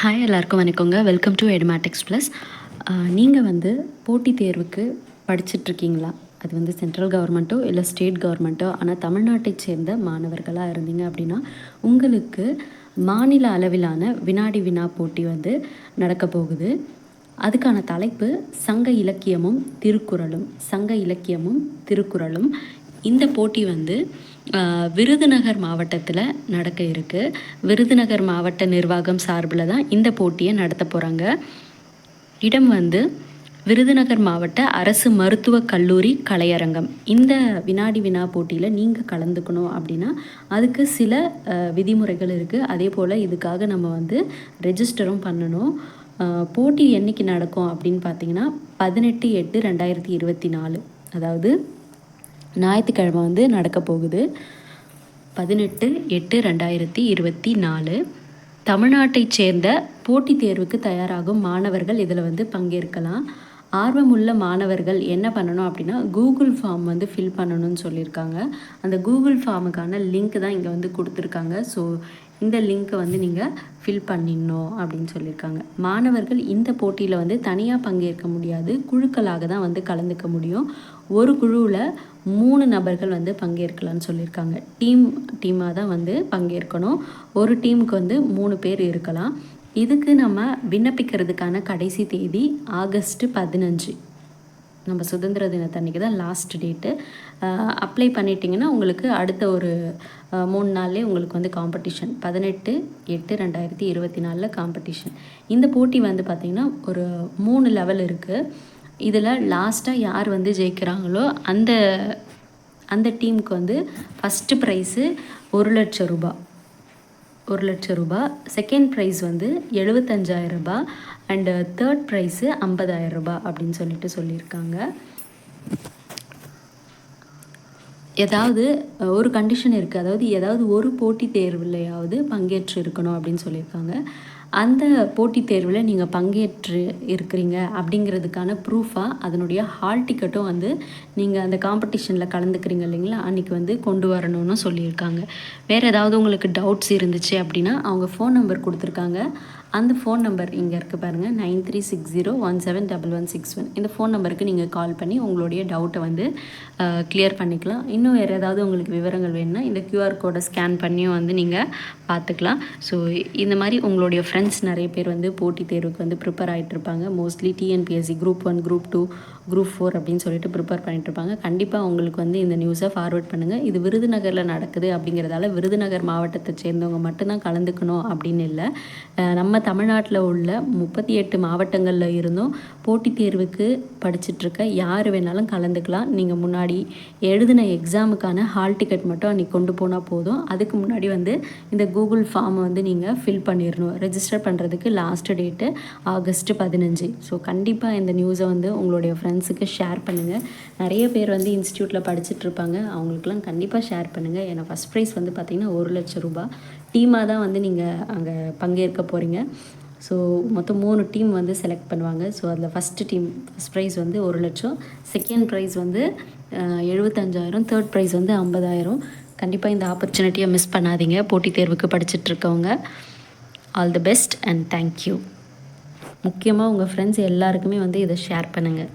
Hi எல்லாருக்கும் வணக்கங்க. Welcome to Edumatics plus நீங்கள் வந்து போட்டித் தேர்வுக்கு படிச்சிட்ருக்கீங்களா? அது வந்து சென்ட்ரல் கவர்மெண்ட்டோ இல்லை ஸ்டேட் கவர்மெண்ட்டோ ஆனால் தமிழ்நாட்டை சேர்ந்த மாணவர்களாக இருந்தீங்க அப்படின்னா உங்களுக்கு மாநில அளவிலான வினாடி வினா போட்டி வந்து நடக்க போகுது. அதுக்கான தலைப்பு சங்க இலக்கியமும் திருக்குறளும் சங்க இலக்கியமும் திருக்குறளும். இந்த போட்டி வந்து விருதுநகர் மாவட்டத்தில் நடக்க இருக்குது விருதுநகர் மாவட்ட நிர்வாகம் சார்பில் தான் இந்த போட்டியை நடத்த போகிறாங்க இடம் வந்து விருதுநகர் மாவட்ட அரசு மருத்துவக் கல்லூரி கலையரங்கம். இந்த வினாடி வினா போட்டியில் நீங்கள் கலந்துக்கணும் அப்படின்னா அதுக்கு சில விதிமுறைகள் இருக்குது அதே போல் இதுக்காக நம்ம வந்து ரெஜிஸ்டரும் பண்ணணும். போட்டி என்னைக்கு நடக்கும் அப்படின்னு பார்த்தீங்கன்னா பதினெட்டு எட்டு ரெண்டாயிரத்தி இருபத்தி நாலு. அதாவது ஞாயிற்றுக்கிழமை வந்து நடக்க போகுது. பதினெட்டு எட்டு ரெண்டாயிரத்தி இருபத்தி நாலு. தமிழ்நாட்டைச் சேர்ந்த போட்டித் தேர்வுக்கு தயாராகும் மாணவர்கள் இதில் வந்து பங்கேற்கலாம். ஆர்வமுள்ள மாணவர்கள் என்ன பண்ணணும் அப்படின்னா கூகுள் ஃபார்ம் வந்து ஃபில் பண்ணணும்னு சொல்லியிருக்காங்க. அந்த கூகுள் ஃபார்முக்கான லிங்க் தான் இங்கே வந்து கொடுத்துருக்காங்க. ஸோ இந்த லிங்க்கை வந்து நீங்கள் ஃபில் பண்ணிடணும் அப்படின்னு சொல்லியிருக்காங்க. மாணவர்கள் இந்த போட்டியில் வந்து தனியாக பங்கேற்க முடியாது. குழுக்களாக தான் வந்து கலந்துக்க முடியும். ஒரு குழுவில் மூணு நபர்கள் வந்து பங்கேற்கலாம்னு சொல்லியிருக்காங்க. டீம் டீமாக தான் வந்து பங்கேற்கணும். ஒரு டீமுக்கு வந்து மூணு பேர் இருக்கலாம். இதுக்கு நம்ம விண்ணப்பிக்கிறதுக்கான கடைசி தேதி ஆகஸ்ட் பதினஞ்சு. நம்ம சுதந்திர தினத்தன்னைக்கு தான் லாஸ்ட் டேட்டு அப்ளை பண்ணிட்டீங்கன்னா உங்களுக்கு அடுத்த ஒரு மூணு நாள்லேயே உங்களுக்கு வந்து காம்படிஷன் பதினெட்டு எட்டு ரெண்டாயிரத்தி இருபத்தி நாலில் காம்படிஷன் இந்த போட்டி வந்து பார்த்திங்கன்னா ஒரு மூணு லெவல் இருக்குது இதில் லாஸ்ட்டாக யார் வந்து ஜெயிக்கிறாங்களோ அந்த அந்த டீமுக்கு வந்து ஃபஸ்ட்டு ப்ரைஸு ஒரு லட்சம் ரூபாய் ஒரு லட்சம் ரூபாய் செகண்ட் ப்ரைஸ் வந்து எழுபத்தஞ்சாயிரம் ரூபாய் அண்டு தேர்ட் ப்ரைஸு ஐம்பதாயிரம் ரூபாய் அப்படின்னு சொல்லிட்டு சொல்லியிருக்காங்க. ஏதாவது ஒரு கண்டிஷன் இருக்குது அதாவது ஏதாவது ஒரு போட்டித் தேர்வுலையாவது பங்கேற்று இருக்கணும் அப்படின்னு சொல்லியிருக்காங்க. அந்த போட்டித் தேர்வில் நீங்கள் பங்கேற்று இருக்கிறீங்க அப்படிங்கிறதுக்கான ப்ரூஃபாக அதனுடைய ஹால் டிக்கெட்டும் வந்து நீங்கள் அந்த காம்படிஷனில் கலந்துக்கிறீங்க இல்லைங்களா? அன்றைக்கி வந்து கொண்டு வரணும்னு சொல்லியிருக்காங்க. வேறு ஏதாவது உங்களுக்கு டவுட்ஸ் இருந்துச்சு அப்படின்னா அவங்க ஃபோன் நம்பர் கொடுத்துருக்காங்க. அந்த ஃபோன் நம்பர் இங்கே இருக்குது பாருங்கள் nine three six zero one seven double one six one இந்த ஃபோன் நம்பருக்கு நீங்கள் கால் பண்ணி உங்களுடைய டவுட்டை வந்து கிளியர் பண்ணிக்கலாம். இன்னும் வேறு ஏதாவது உங்களுக்கு விவரங்கள் வேணும்னா இந்த க்யூஆர் கோடை ஸ்கேன் பண்ணியும் வந்து நீங்கள் பார்த்துக்கலாம் ஸோ இந்த மாதிரி உங்களுடைய ஃப்ரெண்ட்ஸ் நிறைய பேர் வந்து போட்டித் தேர்வுக்கு வந்து ப்ரிப்பேர் ஆகிட்டு இருப்பாங்க mostly TNPSC group one group two group four அப்படின்னு சொல்லிட்டு ப்ரிப்பேர் பண்ணிட்டு இருப்பாங்க. கண்டிப்பாக உங்களுக்கு வந்து இந்த நியூஸை ஃபார்வர்ட் பண்ணுங்கள் இது விருதுநகரில் நடக்குது அப்படிங்கிறதால விருதுநகர் மாவட்டத்தை சேர்ந்தவங்க மட்டும்தான் கலந்துக்கணும் அப்படின்னு இல்லை. நம்ம தமிழ்நாட்டில் உள்ள முப்பத்தி எட்டு மாவட்டங்களில் இருந்தும் போட்டித் தேர்வுக்கு படிச்சுட்ருக்க யார் வேணாலும் கலந்துக்கலாம். நீங்கள் முன்னாடி எழுதின எக்ஸாமுக்கான ஹால் டிக்கெட் மட்டும் அன்றைக்கி கொண்டு போனால் போதும். அதுக்கு முன்னாடி வந்து இந்த கூகுள் ஃபார்மை வந்து நீங்கள் ஃபில் பண்ணிடணும் ரெஜிஸ்டர் பண்ணுறதுக்கு லாஸ்ட் டேட்டு ஆகஸ்ட் பதினஞ்சு. ஸோ கண்டிப்பாக இந்த நியூஸை வந்து உங்களுடைய ஃப்ரெண்ட்ஸ் ஃப்ரெண்ட்ஸுக்கு ஷேர் பண்ணுங்கள் நிறைய பேர் வந்து இன்ஸ்டியூட்டில் படிச்சுட்ருப்பாங்க அவங்களுக்குலாம் கண்டிப்பாக ஷேர் பண்ணுங்கள் ஏன்னா ஃபஸ்ட் ப்ரைஸ் வந்து பார்த்திங்கன்னா ஒரு லட்சம் ரூபாய் டீமாக தான் வந்து நீங்கள் அங்கே பங்கேற்க போகிறீங்க ஸோ மொத்தம் மூணு டீம் வந்து செலக்ட் பண்ணுவாங்க. ஸோ அதில் ஃபஸ்ட்டு டீம் ஃபஸ்ட் ப்ரைஸ் வந்து ஒரு லட்சம். செகண்ட் ப்ரைஸ் வந்து எழுபத்தஞ்சாயிரம் தேர்ட் ப்ரைஸ் வந்து ஐம்பதாயிரம். கண்டிப்பாக இந்த ஆப்பர்ச்சுனிட்டியை மிஸ் பண்ணாதீங்க. போட்டித் தேர்வுக்கு படிச்சுட்ருக்கவங்க all the best and thank you முக்கியமாக உங்கள் ஃப்ரெண்ட்ஸ் எல்லாருக்குமே வந்து இதை ஷேர் பண்ணுங்கள்